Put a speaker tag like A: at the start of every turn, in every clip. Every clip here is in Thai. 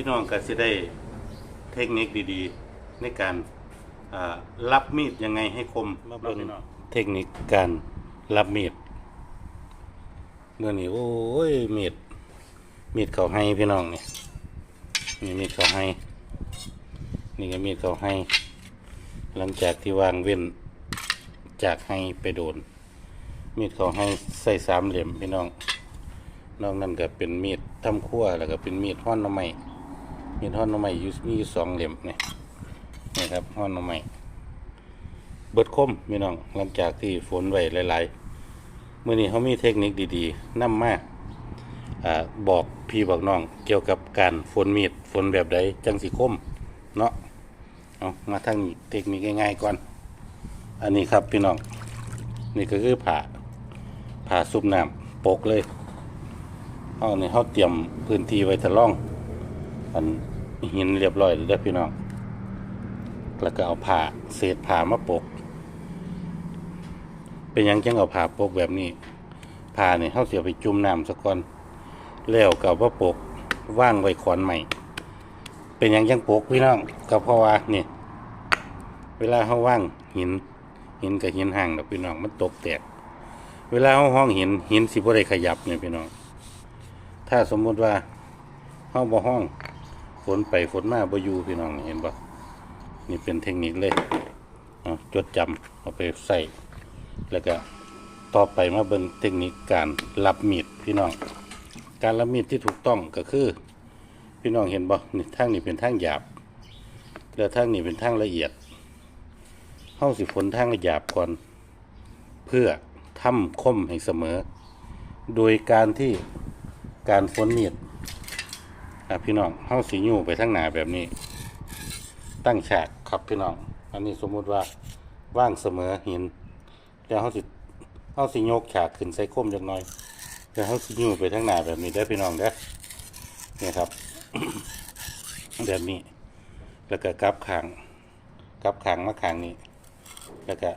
A: พี่น้องก็สิได้เทคนิคดีๆ ในการอ่ารับมีดยังไงให้คมมาเบิ่งเทคนิคการรับมีดเมื่อนี้โอ้ยมีดมีดเขาให้พี่น้องนี่นี่มีดเขาให้ นี่ก็มีดเขาให้ หลังจากที่วางเว้นจากให้ไปโดน มีดเขาให้ใส่สามเหลี่ยมพี่น้องนอกนั้นก็เป็นมีดทำครัวแล้วก็เป็นมีดห้อนหน้ำไม้ มีดห้อนหน้ำไม้อยู่มีสองเหลี่ยมนี่นี่ครับห้อนหน้ำไม้เบิดคมพี่น้องหลังจากที่ฝนไว้หลายๆเมื่อนี้เขามีเทคนิคดีๆนำมาอบอกพี่บอกน้องเกี่ยวกับการฝนมีดฝนแบบใดจังสีคมเนาะเอามาทางเทคนิคง่ายๆก่อน อันนี้ครับพี่น้อง นี่ก็คือผ่าผ่าซุปน้ำปกเลยเอาเนี่ยเขาเตรียมพื้นที่ไว้ทะล่อง อันหินเรียบร้อยแล้วพี่น้อง แล้วก็เอาผ้าเศษผ้ามาปก เป็นยังจังเอาผ้าปกแบบนี้ผ้าเนี่ยเขาเสียไปจุ่มน้ำสักก่อนแล้วก็เอามาปกว่างไว้ขอนใหม่ เป็นยังจังปกพี่น้องก็เพราะว่านี่เวลาเขาว่างหินหินกับหินห่างดอกพี่น้องมันตกแตก เวลาเขาห้องหินหินสิบ่ได้ขยับเนี่ยพี่น้อง ถ้าสมมุติว่าเฮาบ่ห้อง นไปฝนมาบ่อยู่พี่น้องเห็นบ่นี่เป็นเทคนิคเลยจดจำเอาไปใส่แล้วก็ต่อไปมาเบิ่งเทคนิคการรับมีดพี่น้อง การรับมีดที่ถูกต้องก็คือ พี่น้องเห็นบ่นี่ทางนี้เป็นทางหยาบ แล้วทางนี้เป็นทางละเอียดเฮาสิฝนทางหยาบก่อน เพื่อทำคมให้เสมอ โดยการที่การฝนมีด พี่น้องเฮาสีอยู่ไปทางหนาแบบนี้ ตั้งฉากครับพี่น้อง อันนี้สมมุติว่าว่างเสมอหินแล้วเฮาสิเฮาสิยกฉากขึ้นใส่คมจักหน่อยแล้วเฮาสิอยู่ไปทางหนาแบบนี้ได้พี่น้องเด้อนี่ครับ แบบนี้ แล้วก็กลับขางกลับขางมาขางนี้ แล้วก็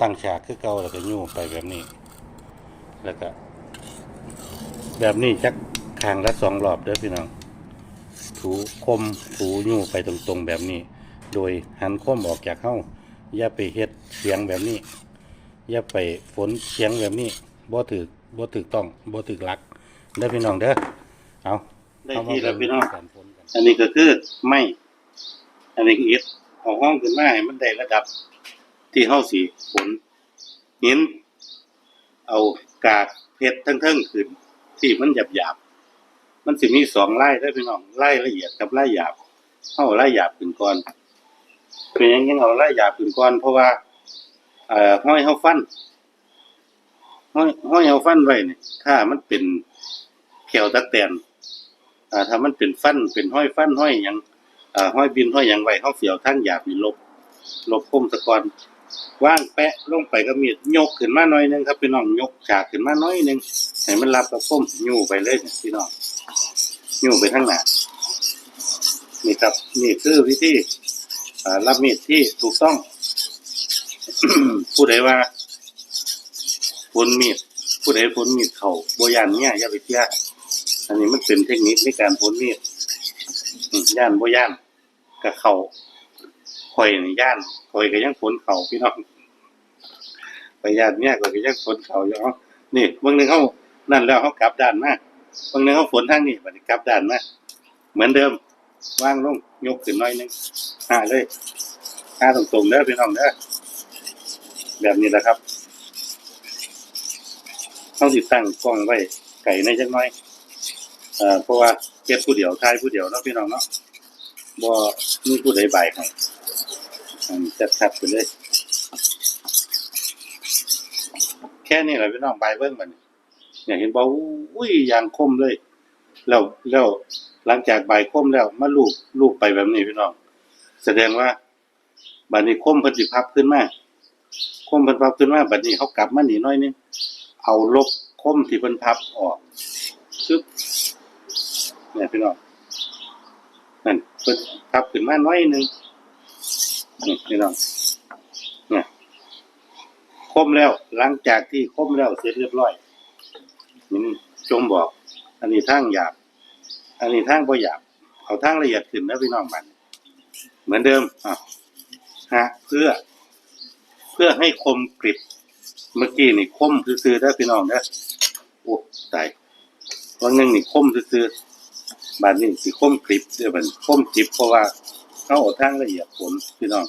A: ตั้งฉากคือเก่าแล้วก็ยู่ไปแบบนี้ แล้วก็ แบบนี้จักคางละสองรอบเด้อพี่น้อง ถูคมถูยู่ไปตรงๆแบบนี้ โดยหันคมออกจากเข้าอย่าไปเฮ็ดเสียงแบบนี้ อย่าไปฝนเสียงแบบนี้บ่ถือบ่ถือต้องบ่ถือหลักเด้อพี่น้องเด้อเอาได้ที่แล้วพี่น้องอันนี้ก็คือไม่อันนี้คืออิฐเอาห้องขึ้นมาให้มันได้ระดับที่เฮาสิฝนหินเอากากเพชรทั้งเทิงขึ้นที่มันหยาบหยาบๆ มันสิมีสองไล่ได้พี่น้องไล่ละเอียดกับไล่หยาบเอาไล่หยาบขึ้นก่อนเป็นยังยังเอาไล่หยาบขึ้นก่อนเพราะว่าเอ่อห้อยเฮาฟันห้อยห้อยเฮาฟันไว้เนี่ยถ้ามันเป็นแขวตะแตนอ่าถ้ามันเป็นฟันเป็นห้อยฟันห้อยหยังอ่าห้อยบินห้อยหยังไว้เฮาเสียวทั้งหยาบนี่ลบลบคมตะกอน ว่างแปะลงไปก็มีดยกขึ้นมาหน่อยหนึงครับพี่น้องยกฉากขึ้นมาหน่อยหนึงให้มันรับกับคมยู่ไปเลยนะพี่น้องยู่ไปข้างหน้านี่ครับนี่คือวิธีรับมีดที่ถูกต้องผู้ใดว่าฝนมีดผู้ใดฝนมีดเข่าโบยานเนี่ยอย่าไปเที่ยอันนี้มันเป็นเทคนิคในการฝนมีดย่านโบย่านกับเข่า ข่อยนี่ย่านข่อยก็ยังฝนเขาพี่น้องไปย่านเนี่ยข่อยก็ยังฝนเขาอยู่เนาะนี่บางนึงเขานั่นแล้วเขากลับด้านมาบางนึงเขาฝนทางนี้บัดนี้กลับด้านมาเหมือนเดิมว่างลงยกขึ้นน่อยนึงหาเลยหาตรงๆเด้อพี่น้องเด้อแบบนี้แหละครับเขาติดตั้งกล้องไว้ไก่ในจักหน่อยเอ่อเพราะว่าเก็บผู้เดียวทายผู้เดียวเนาะพี่น้องเนาะบ่มีผู้ใดบ่ายให้ันจัดทับไปเลย แค่นี้แหละพี่น้องใบเบิ้งมันเนี่ยเห็นบอกอุ้ยยางคมเลย แล้วแล้วหลังจากใบคมแล้วมาลูบลูบไปแบบนี้พี่น้อง แสดงว่าบัดนี้คมพิ่นสิพับขึ้นมาคมพิ่นพับขึ้นมาบัดนี้เขากลับมาหนีน้อยนึงเอาลบคมที่พิ่นพับออกซึบเนี่ยพี่น้องนั่นพิ่นพับขึ้นมาน้อยนึง นี่พี่น้องเนี่ยคมแล้ว หลังจากที่คมแล้วเสร็จเรียบร้อยนี่จงบอก อันนี้ทางหยาบ อันนี้ทางบ่หยาบเอาทางละเอียดขึ้นนะพี่น้องมัน เหมือนเดิมอะฮะเพื่อ เพื่อให้คมกริบเมื่อกี้นี่คมซื่อๆนะพี่น้องนะโอ้ตายวันหนึงนี่คมซื่อๆบาดนี้สิคมกริบเดี๋ยวมันคมกริบเพราะว่า เขาเอาทางละเอียดผลพี่น้อง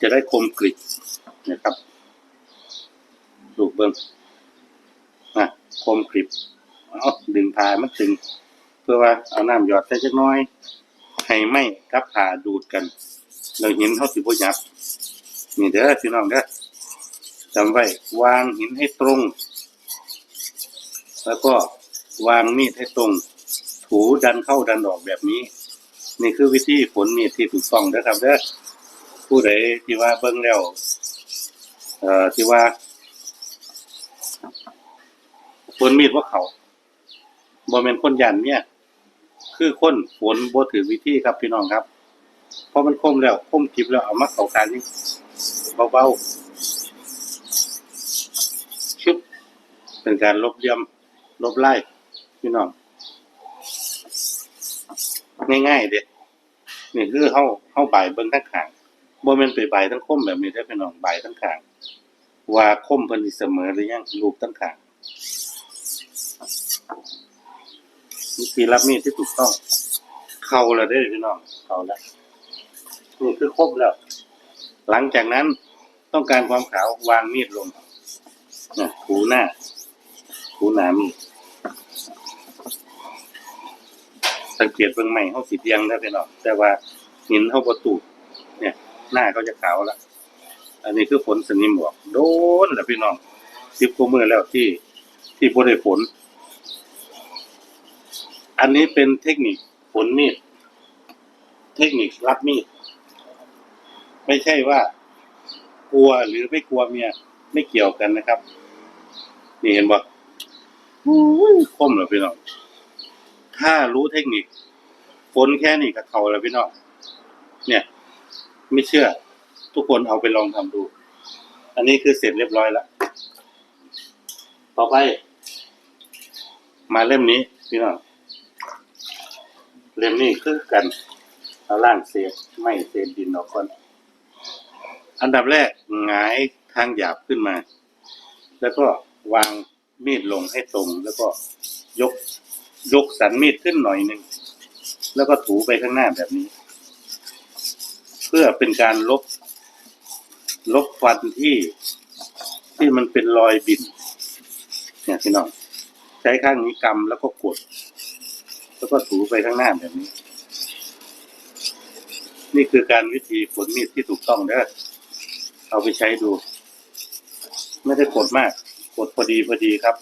A: จะได้คมกริบนะครับลูกเบิ้งอะคมกริบเอาดึงพามันตึง เพื่อว่าเอาน้ำหยอดใส่จักน้อย ให้ไม่กับผ่าดูดกันเราหินเขาสิบ่ยับนี่เด้อพี่น้องเด้อจำไว้วางหินให้ตรง แล้วก็วางมีดให้ตรง ถูดันเข้าดันออกแบบนี้ นี่คือวิธีผลมีดที่ถูกต้องนะครับเด้อผู้ใดที่ว่าเบิ่งแล้วเอ่อที่ว่าผลมีดว่าเขาบ่แม่นคนยันเนี่ย คือคนฝนบ่ถือวิธีครับพี่น้องครับเพราะมันคมแล้วคมทิพแล้วเอามาเข้ากันนี่เบาๆชึบเป็นการลบเลี่ยมลบไล่พี่น้อง ง่ายๆเด็นี่คือเฮาเฮาใบเบิ่งทั้งขางบ่แม่นไปบ่ายทั้งคมแบบนี้ได้อพี่น้องใบทั้งขางว่าคมเพิ่นเสมอหรือยังรูปทั้งขางวิธีรับมีดที่ถูกต้อง เข้าแล้วเด้พี่น้องเข้าแล้วนี่คือครบแล้ว หลังจากนั้นต้องการความขาววางมีดลงนะถูหน้าถูหนามีด สังเกตเบื้องใหม่เขาสีเดียงได้ไปหน่อยแต่ว่าหินเขาประตูดเนี่ย หน้าเขาจะขาวแล้วอันนี้คือฝนสนิมบอกโดนแหละพี่น้องสิบกว่ามือแล้วที่ที่พอได้ฝน อันนี้เป็นเทคนิคฝนมีด เทคนิครับมีด ไม่ใช่ว่า กลัวหรือไม่กลัวเมียไม่เกี่ยวกันนะครับ นี่เห็นบ่คมเหรอพี่น้อง ถ้ารู้เทคนิคฝนแค่นี้กับเขาแล้วพี่น้องเนี่ย ไม่เชื่อ ทุกคนเอาไปลองทำดู อันนี้คือเสร็จเรียบร้อยแล้ว ต่อไป มาเล่มนี้พี่น้องเล่มนี้คือกันเอาล่างเศษไม่เศษดินออกก่อนอันดับแรกหงายทางหยาบขึ้นมา แล้วก็วางมีดลงให้ตรง แล้วก็ยก ยกสันมีดขึ้นหน่อยหนึ่งแล้วก็ถูไปข้างหน้าแบบนี้ เพื่อเป็นการลบ ลบฟันที่ที่มันเป็นรอยบินเนี่ยพี่น้องใช้ข้างนี้กำแล้วก็กด แล้วก็ถูไปข้างหน้าแบบนี้ นี่คือการวิธีขนมีดที่ถูกต้องเด้อเอาไปใช้ดู ไม่ได้กดมาก กดพอดีพอดีครับ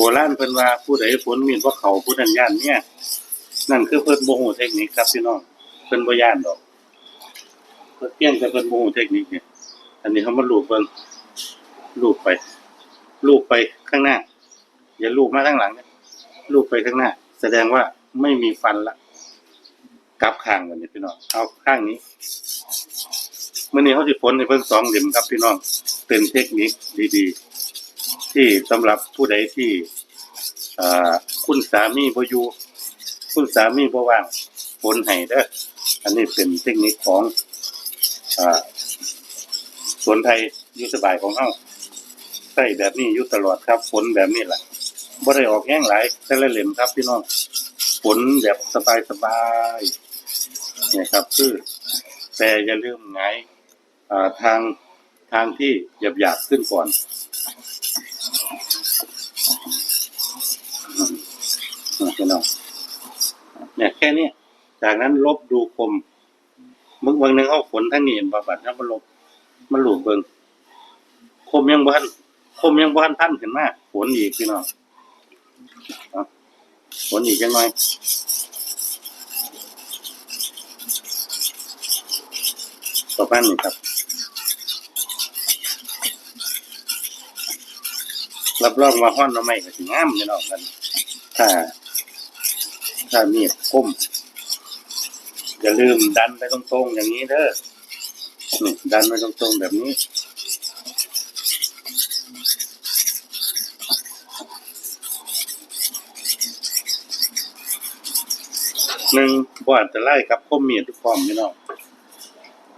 A: โบราณเพิ่นว่าผู้ใดฝนมีดว่าเขาผู้นั้นย่านเนี่ยนั่นคือเพิ่นบ่ฮู้เทคนิคครับพี่น้องเพิ่นบ่ย่านดอกเพิ่นเพียงแต่เพิ่นบ่ฮู้เทคนิคเนี่ยอันนี้เขามาลูบเบิ่งลูบไป ลูบไปข้างหน้า อย่าลูบมาข้างหลังเนี่ยลูบไปข้างหน้า แสดงว่าไม่มีฟันละกลับข้างกันนี่พี่น้องเอาข้างนี้เมื่อนี้เขาสิพ้นในเพิ่นสองเหลี่ยมครับพี่น้องเป็นเทคนิคดีๆ ที่สำหรับผู้ใดที่อคุณสามีบ่อยู่คุณสามีบ่ว่างพ้นให้เด้ออันนี้เป็นเทคนิคของอสวนไทยยู่สบายของเฮาใส่แบบนี้ยู่ตลอดครับฝนแบบนี้แหละบ่ได้ออกแห้งหลายแต่ละเหลี่ยมครับพี่น้องฝนแบบสบายๆเนี่ครับ คือแต่อย่าลืมไงทางทางที่หยาบๆขึ้นก่อน พี่น้องเนี่ยแค่นี้จากนั้นลบดูคมมึงวันหนึ่งเอาฝนทั้งนี้เห็นบาบัดนะมันลบมันหลุดเบิงคมยังบ้านคมยังบ้านท่านเห็นมากฝนอีกพี่น้องฝนอีกยังไงต่อไปนี่ครับ รับรองว่าห้อนเราไม่ก็สิงามพี่น้องกันถ้า ถ้ามีดคมอย่าลืมดันไปตรงๆอย่างนี้เด้อดันไปตรงๆแบบนี้หนึ่งบ่อันตรายครับคมมีดทุกความพี่น้อง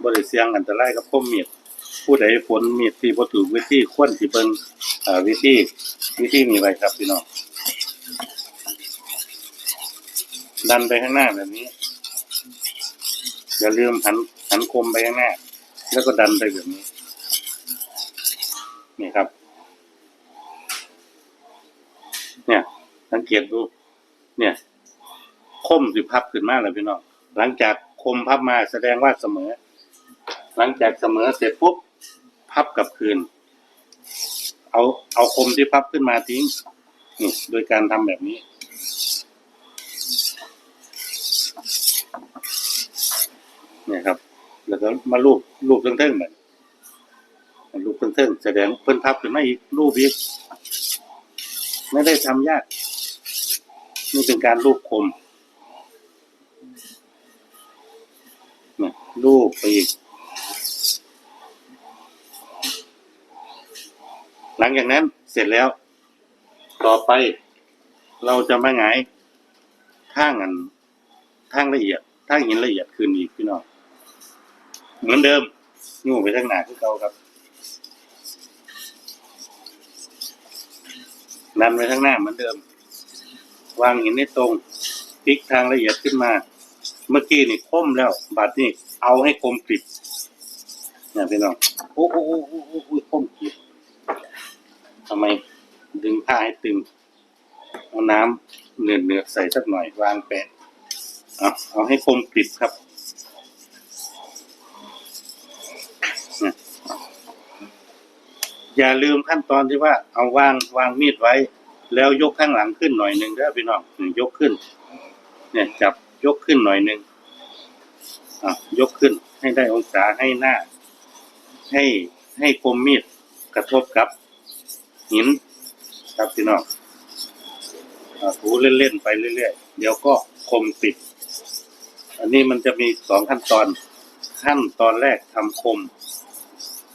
A: บริด้เสียงอันตรายครับคมมีดผู้ใดฝนมีดที่บ่ถูวิธีควรที่เป็นวิธีวิธีนี้ไว้ครับพี่น้อง ดันไปข้างหน้าแบบนี้ อย่าลืมหันหันคมไปข้างหน้า แล้วก็ดันไปแบบนี้ นี่ครับ เนี่ยสังเกตดู เนี่ยคมสิพับขึ้นมาแล้วพี่น้อง หลังจากคมพับมาแสดงว่าเสมอ หลังจากเสมอเสร็จปุ๊บพับกลับคืน เอาเอาคมที่พับขึ้นมาทิ้งนี่โดยการทำแบบนี้ เนี่ยครับ แล้วก็มาลูบลูบเทิงๆเหมือนลูบเทิงๆแสดงเพิ่นพับขึ้นมาอีกรูปอีกไม่ได้ทำยากนี่เป็นการรูปคมนี่รูปไปอีก หลังจากนั้นเสร็จแล้ว ต่อไป เราจะมาหงายท่างอัน ท่างละเอียดท่างหินละเอียดคืนอีกพี่น้องเหมือนเดิมงูไปทางหน้าคือเก่าครับดันไปข้างหน้าเหมือนเดิม วางหินให้ตรงพลิกทางละเอียดขึ้นมา เมื่อกี้นี่คมแล้วบัดนี้เอาให้คมกริบเนี่ยพี่น้องโอ้โอ้โอ้โอ้โอ้คมกริบทำไมดึงผ้าให้ตึงเอาน้ำเนือเนือใส่สักหน่อยวางแปะ เอาเอาให้คมกริบครับอย่าลืมขั้นตอนที่ว่าเอาวางวางมีดไว้ แล้วยกข้างหลังขึ้นหน่อยหนึ่งเด้อพี่น้องยกขึ้น เนี่ยจับยกขึ้นหน่อยหนึ่งอะยกขึ้นให้ได้องศาให้หน้า ให้ให้คมมีดกระทบกับหินครับพี่น้องถูเล่นๆไปเรื่อยๆเดี๋ยวก็คมติด อันนี้มันจะมีสองขั้นตอน ขั้นตอนแรกทำคม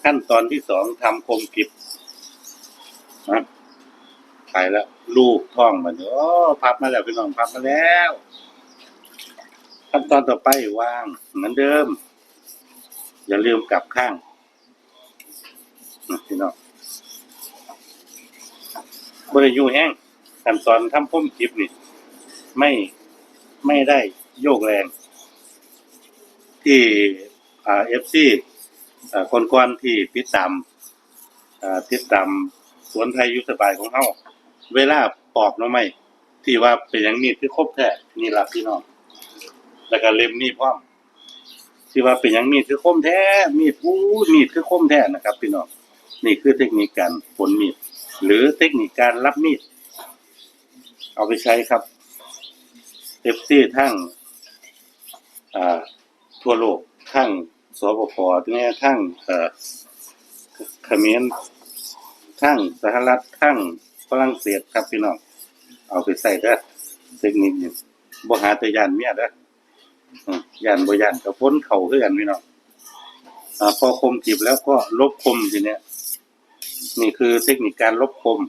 A: ขั้นตอนที่สองทำคมกิบนะไปแล้วลูกท่องมาเดี๋ยวโอ้พับมาแล้วพี่น้องพับมาแล้ว ขั้นตอนต่อไปวางเหมือนเดิม อย่าลืมกลับข้างพี่น้องบริยูแห้งขั้นตอนทำพุ่มจิบนี่ ไม่ไม่ได้โยกแรง ที่เอฟซีคนกวนที่ติดตามติดตามสวนไทยยุสบายของเฮาเวลาปอกน้อไม้ที่ว่าเป็นอย่างนี้คือครบแท้นี่ละพี่น้องแล้วก็เล็มนี่พร้อมที่ว่าเป็นอย่างนี้คือคมแท้ มีดอู้มีดคือคมแท้นะครับ พี่น้องนี่คือเทคนิคการผลมีดหรือเทคนิคการรับมีดเอาไปใช้ครับเอฟซีทั้งอ่า ทั่วโลกทั้งสปปเนี่ยทั้งเอ่อเขมรทั้งสหรัฐทั้งฝรั่งเศสครับพี่น้องเอาไปใส่เด้เทคนิคนี้บ่หาแต่ยานเมียเด้อยานบ่ยานก็พ้นเข่าคือนพี่น้องอพอคมจีบแล้วก็ลบคมทีเนี้ยนี่คือเทคนิคการลบคม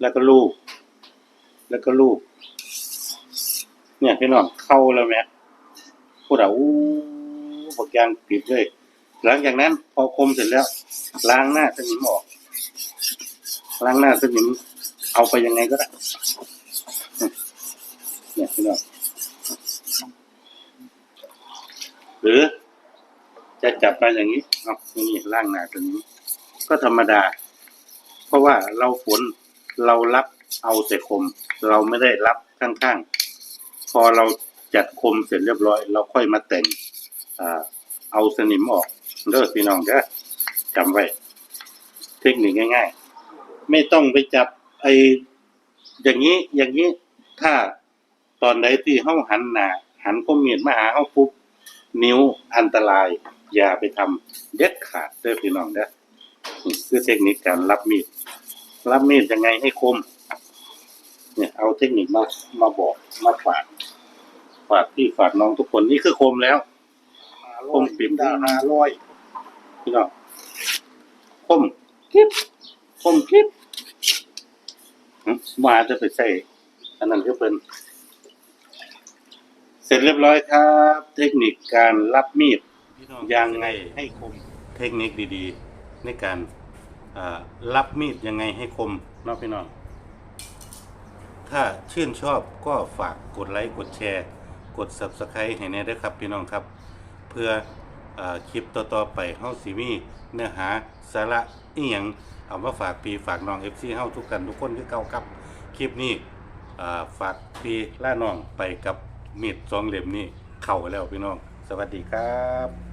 A: แล้วก็ลูบแล้วก็ลูบเนี่ยพี่น้องเข้าแล้วแม่ พูดอะอู้บักยางปิดเลย หลังจากนั้น พอคมเสร็จแล้ว ล้างหน้าสนิมออก ล้างหน้าสนิมเอาไปยังไงก็ได้เนี่ยพี่น้องหรือ จะจับไปอย่างนี้เอาอย่างนี้ล้างหน้าสนิมก็ธรรมดา เพราะว่าเราฝนเรารับเอาแต่คม เราไม่ได้รับข้างๆ พอเรา จัดคมเสร็จเรียบร้อย เราค่อยมาแต่งอเอาสนิมออกเด้อพี่น้องเด้อจำไว้ เทคนิคง่าย ๆ ไม่ต้องไปจับไออย่างนี้อย่างนี้ถ้าตอนใดที่เฮาหันหนาหันก้มเมียดมาหาเฮาปุ๊บนิ้วอันตราย อย่าไปทำเด็ดขาดเด้อพี่น้องเด้อคือเทคนิคการรับมีด รับมีดยังไงให้คม เนี่ยเอาเทคนิคมามาบอกมาฝาก ฝากพี่ฝากน้องทุกคนนี่คือคมแล้ว คมปิ่มดาห้าร้อยพี่น้องคมคลิปคมคลิปหึมาจะไปใส่อันนั้นก็เป็น เสร็จเรียบร้อยครับ เทคนิคการรับมีดยังไงให้คม เทคนิคดีๆ ในการอ่ารับมีดยังไงให้คมเนาะพี่น้อง ถ้าชื่นชอบก็ฝากกดไลค์กดแชร์ กด Subscribe ให้แน่ด้วยครับพี่น้องครับ เพื่ออคลิปต่อๆไปเฮาสิมีเนื้อหาสาระอีหยังเอามาฝากปีฝากน้อง FC เฮาทุกกันทุกคนคือเก่าครับ คลิปนี้ฝากปีล่าน้องไปกับมีดสองเล่มนี้เข้าแล้วพี่น้อง สวัสดีครับ